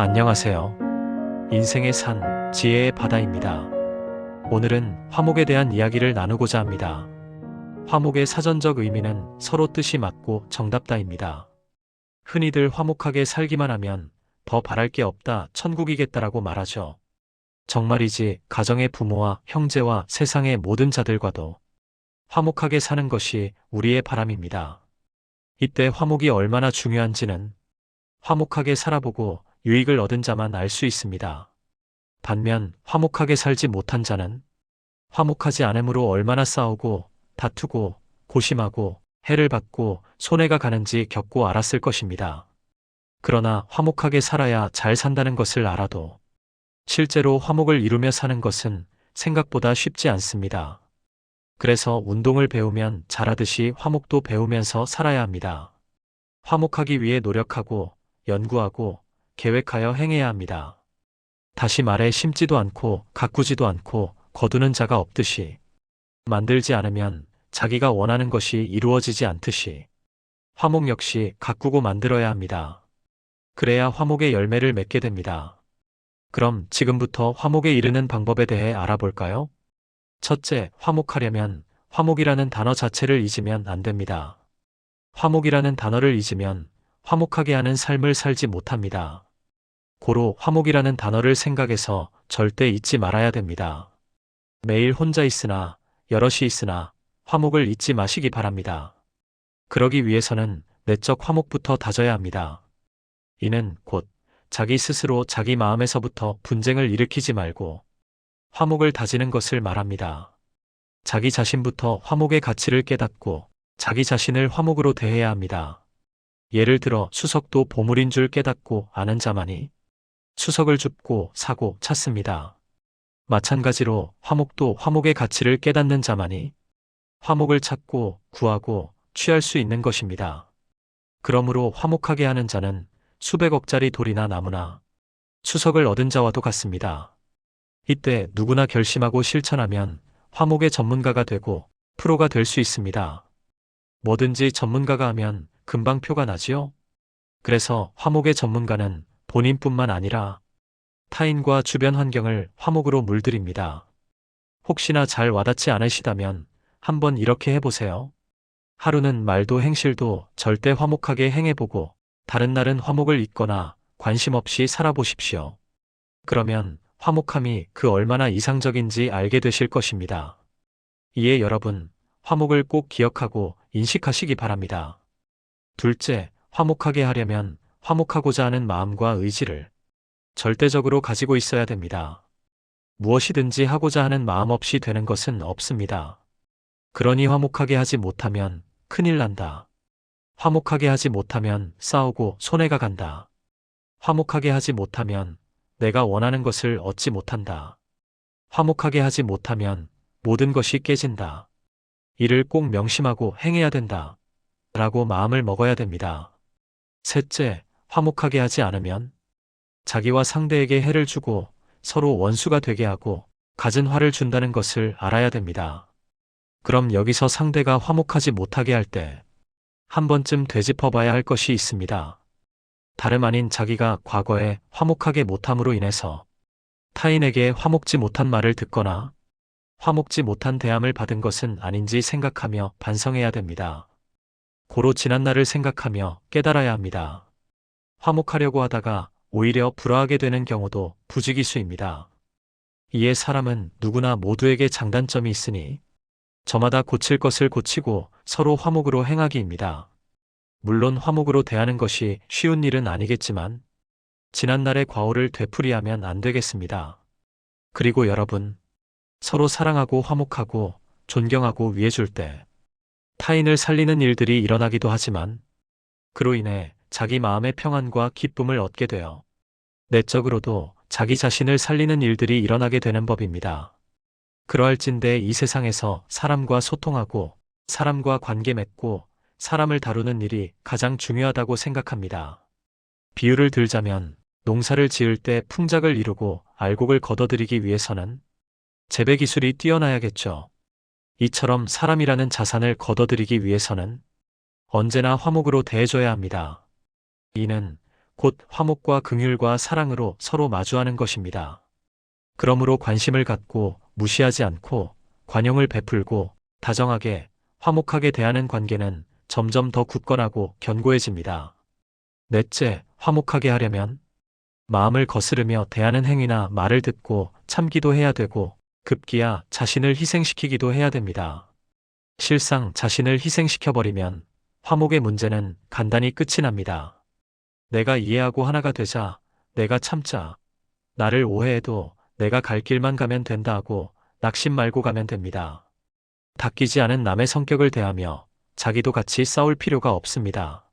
안녕하세요. 인생의 산, 지혜의 바다입니다. 오늘은 화목에 대한 이야기를 나누고자 합니다. 화목의 사전적 의미는 서로 뜻이 맞고 정답다입니다. 흔히들 화목하게 살기만 하면 더 바랄 게 없다, 천국이겠다라고 말하죠. 정말이지 가정의 부모와 형제와 세상의 모든 자들과도 화목하게 사는 것이 우리의 바람입니다. 이때 화목이 얼마나 중요한지는 화목하게 살아보고 유익을 얻은 자만 알 수 있습니다. 반면 화목하게 살지 못한 자는 화목하지 않음으로 얼마나 싸우고 다투고 고심하고 해를 받고 손해가 가는지 겪고 알았을 것입니다. 그러나 화목하게 살아야 잘 산다는 것을 알아도 실제로 화목을 이루며 사는 것은 생각보다 쉽지 않습니다. 그래서 운동을 배우면 잘하듯이 화목도 배우면서 살아야 합니다. 화목하기 위해 노력하고 연구하고 계획하여 행해야 합니다. 다시 말해 심지도 않고 가꾸지도 않고 거두는 자가 없듯이 만들지 않으면 자기가 원하는 것이 이루어지지 않듯이 화목 역시 가꾸고 만들어야 합니다. 그래야 화목의 열매를 맺게 됩니다. 그럼 지금부터 화목에 이르는 방법에 대해 알아볼까요? 첫째, 화목하려면 화목이라는 단어 자체를 잊으면 안 됩니다. 화목이라는 단어를 잊으면 화목하게 하는 삶을 살지 못합니다. 고로 화목이라는 단어를 생각해서 절대 잊지 말아야 됩니다. 매일 혼자 있으나 여럿이 있으나 화목을 잊지 마시기 바랍니다. 그러기 위해서는 내적 화목부터 다져야 합니다. 이는 곧 자기 스스로 자기 마음에서부터 분쟁을 일으키지 말고 화목을 다지는 것을 말합니다. 자기 자신부터 화목의 가치를 깨닫고 자기 자신을 화목으로 대해야 합니다. 예를 들어 수석도 보물인 줄 깨닫고 아는 자만이 수석을 줍고 사고 찾습니다. 마찬가지로 화목도 화목의 가치를 깨닫는 자만이 화목을 찾고 구하고 취할 수 있는 것입니다. 그러므로 화목하게 하는 자는 수백억짜리 돌이나 나무나 수석을 얻은 자와도 같습니다. 이때 누구나 결심하고 실천하면 화목의 전문가가 되고 프로가 될 수 있습니다. 뭐든지 전문가가 하면 금방 표가 나지요? 그래서 화목의 전문가는 본인뿐만 아니라 타인과 주변 환경을 화목으로 물들입니다. 혹시나 잘 와닿지 않으시다면 한번 이렇게 해보세요. 하루는 말도 행실도 절대 화목하게 행해보고 다른 날은 화목을 잊거나 관심 없이 살아보십시오. 그러면 화목함이 그 얼마나 이상적인지 알게 되실 것입니다. 이에 여러분, 화목을 꼭 기억하고 인식하시기 바랍니다. 둘째, 화목하게 하려면 화목하고자 하는 마음과 의지를 절대적으로 가지고 있어야 됩니다. 무엇이든지 하고자 하는 마음 없이 되는 것은 없습니다. 그러니 화목하게 하지 못하면 큰일 난다. 화목하게 하지 못하면 싸우고 손해가 간다. 화목하게 하지 못하면 내가 원하는 것을 얻지 못한다. 화목하게 하지 못하면 모든 것이 깨진다. 이를 꼭 명심하고 행해야 된다. 라고 마음을 먹어야 됩니다. 셋째, 화목하게 하지 않으면 자기와 상대에게 해를 주고 서로 원수가 되게 하고 갖은 화를 준다는 것을 알아야 됩니다. 그럼 여기서 상대가 화목하지 못하게 할 때 한 번쯤 되짚어 봐야 할 것이 있습니다. 다름 아닌 자기가 과거에 화목하게 못함으로 인해서 타인에게 화목지 못한 말을 듣거나 화목지 못한 대함을 받은 것은 아닌지 생각하며 반성해야 됩니다. 고로 지난 날을 생각하며 깨달아야 합니다. 화목하려고 하다가 오히려 불화하게 되는 경우도 부지기수입니다. 이에 사람은 누구나 모두에게 장단점이 있으니 저마다 고칠 것을 고치고 서로 화목으로 행하기입니다. 물론 화목으로 대하는 것이 쉬운 일은 아니겠지만 지난날의 과오를 되풀이하면 안 되겠습니다. 그리고 여러분, 서로 사랑하고 화목하고 존경하고 위해줄 때 타인을 살리는 일들이 일어나기도 하지만 그로 인해 자기 마음의 평안과 기쁨을 얻게 되어 내적으로도 자기 자신을 살리는 일들이 일어나게 되는 법입니다. 그러할진대 이 세상에서 사람과 소통하고 사람과 관계 맺고 사람을 다루는 일이 가장 중요하다고 생각합니다. 비유를 들자면 농사를 지을 때 풍작을 이루고 알곡을 걷어들이기 위해서는 재배 기술이 뛰어나야겠죠. 이처럼 사람이라는 자산을 걷어들이기 위해서는 언제나 화목으로 대해줘야 합니다. 이는 곧 화목과 긍휼과 사랑으로 서로 마주하는 것입니다. 그러므로 관심을 갖고 무시하지 않고 관용을 베풀고 다정하게 화목하게 대하는 관계는 점점 더 굳건하고 견고해집니다. 넷째, 화목하게 하려면 마음을 거스르며 대하는 행위나 말을 듣고 참기도 해야 되고 급기야 자신을 희생시키기도 해야 됩니다. 실상 자신을 희생시켜버리면 화목의 문제는 간단히 끝이 납니다. 내가 이해하고 하나가 되자, 내가 참자, 나를 오해해도 내가 갈 길만 가면 된다 하고 낙심 말고 가면 됩니다. 닦이지 않은 남의 성격을 대하며 자기도 같이 싸울 필요가 없습니다.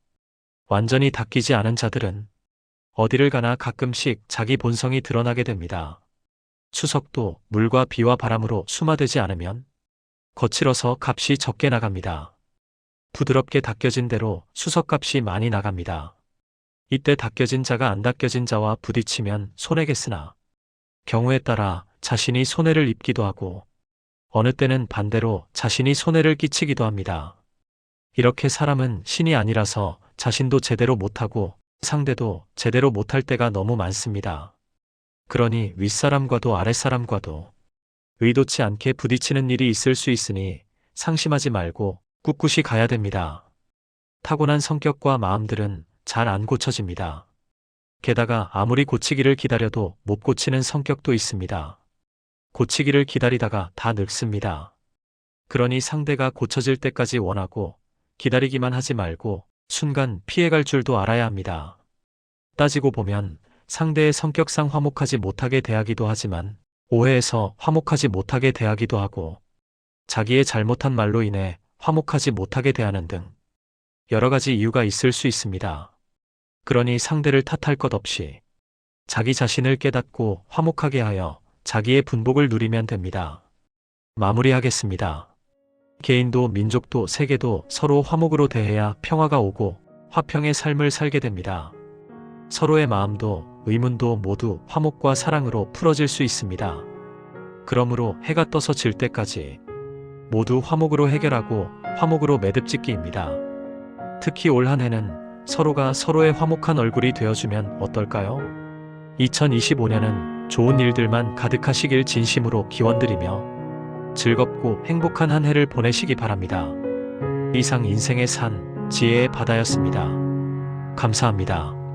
완전히 닦이지 않은 자들은 어디를 가나 가끔씩 자기 본성이 드러나게 됩니다. 추석도 물과 비와 바람으로 수마되지 않으면 거칠어서 값이 적게 나갑니다. 부드럽게 닦여진 대로 수석값이 많이 나갑니다. 이때 닦여진 자가 안 닦여진 자와 부딪히면 손해겠으나 경우에 따라 자신이 손해를 입기도 하고 어느 때는 반대로 자신이 손해를 끼치기도 합니다. 이렇게 사람은 신이 아니라서 자신도 제대로 못하고 상대도 제대로 못할 때가 너무 많습니다. 그러니 윗사람과도 아랫사람과도 의도치 않게 부딪히는 일이 있을 수 있으니 상심하지 말고 꿋꿋이 가야 됩니다. 타고난 성격과 마음들은 잘 안 고쳐집니다. 게다가 아무리 고치기를 기다려도 못 고치는 성격도 있습니다. 고치기를 기다리다가 다 늙습니다. 그러니 상대가 고쳐질 때까지 원하고 기다리기만 하지 말고 순간 피해갈 줄도 알아야 합니다. 따지고 보면 상대의 성격상 화목하지 못하게 대하기도 하지만 오해해서 화목하지 못하게 대하기도 하고 자기의 잘못한 말로 인해 화목하지 못하게 대하는 등 여러 가지 이유가 있을 수 있습니다. 그러니 상대를 탓할 것 없이 자기 자신을 깨닫고 화목하게 하여 자기의 분복을 누리면 됩니다. 마무리하겠습니다. 개인도 민족도 세계도 서로 화목으로 대해야 평화가 오고 화평의 삶을 살게 됩니다. 서로의 마음도 의문도 모두 화목과 사랑으로 풀어질 수 있습니다. 그러므로 해가 떠서 질 때까지 모두 화목으로 해결하고 화목으로 매듭짓기입니다. 특히 올 한 해는 서로가 서로의 화목한 얼굴이 되어주면 어떨까요? 2025년은 좋은 일들만 가득하시길 진심으로 기원드리며 즐겁고 행복한 한 해를 보내시기 바랍니다. 이상 인생의 산, 지혜의 바다였습니다. 감사합니다.